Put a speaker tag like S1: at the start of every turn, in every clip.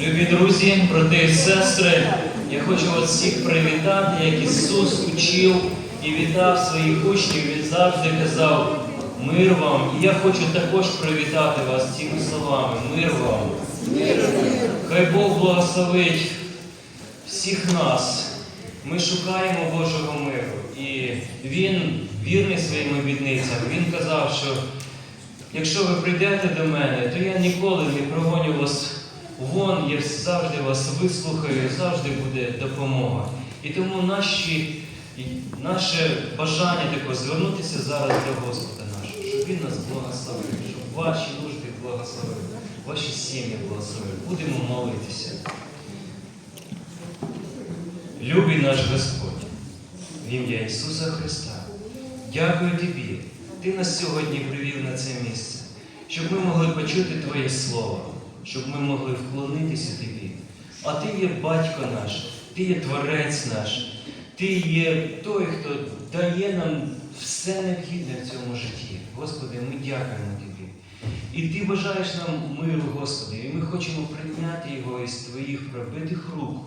S1: Любі друзі, брати і сестри, я хочу вас всіх привітати, як Ісус учив і вітав своїх учнів. Він завжди казав мир вам. І я хочу також привітати вас цими словами. Мир вам. Хай Бог благословить всіх нас. Ми шукаємо Божого миру. І Він вірний своїм обітницям. Він казав, що якщо ви прийдете до мене, то я ніколи не прогоню вас вон, я завжди вас вислухаю, завжди буде допомога. І тому наші, наше бажання таке звернутися зараз до Господа нашого, щоб Він нас благословив, щоб ваші нужди благословив, ваші сім'ї благословив. Будемо молитися. Любий наш Господь, в ім'я Ісуса Христа, дякую Тобі. Ти нас сьогодні привів на це місце, щоб ми могли почути Твоє Слово, щоб ми могли вклонитися Тобі. А Ти є батько наш, Ти є Творець наш, Ти є той, хто дає нам все необхідне в цьому житті. Господи, ми дякуємо Тобі. І Ти бажаєш нам миру, Господи, і ми хочемо прийняти його із Твоїх пробитих рук.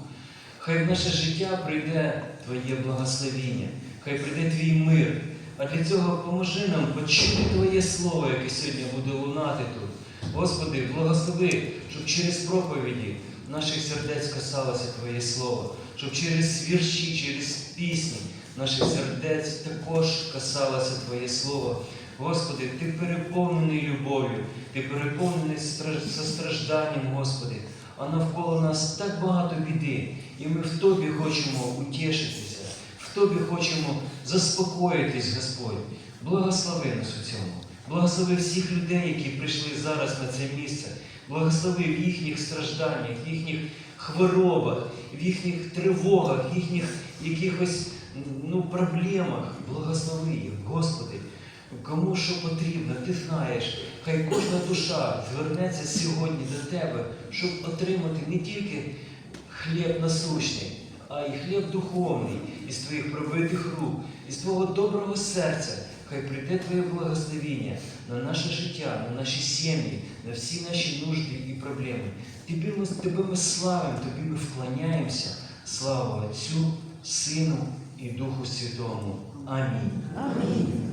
S1: Хай в наше життя прийде Твоє благословіння, хай прийде Твій мир. А для цього поможи нам почути Твоє Слово, яке сьогодні буде лунати тут. Господи, благослови, щоб через проповіді наших сердець касалося Твоє Слово, щоб через вірші, через пісні наших сердець також касалося Твоє Слово. Господи, Ти переповнений любов'ю, Ти переповнений стра- состражданням, Господи. А навколо нас так багато біди, і ми в Тобі хочемо утішитися, в Тобі хочемо заспокоїтись, Господь. Благослови нас у цьому. Благослови всіх людей, які прийшли зараз на це місце. Благослови в їхніх стражданнях, в їхніх хворобах, в їхніх тривогах, в їхніх якихось ну, проблемах. Благослови їх, Господи. Кому що потрібно, ти знаєш, хай кожна душа звернеться сьогодні до тебе, щоб отримати не тільки хліб насущний, а й хліб духовний із твоїх пробитих рук, із твого доброго серця. Хай прийде Твоє благословіння на наше життя, на наші сім'ї, на всі наші нужди і проблеми. Тобі ми, тебе ми славимо, тобі ми вклоняємося. Слава Отцю, Сину і Духу Святому. Амінь.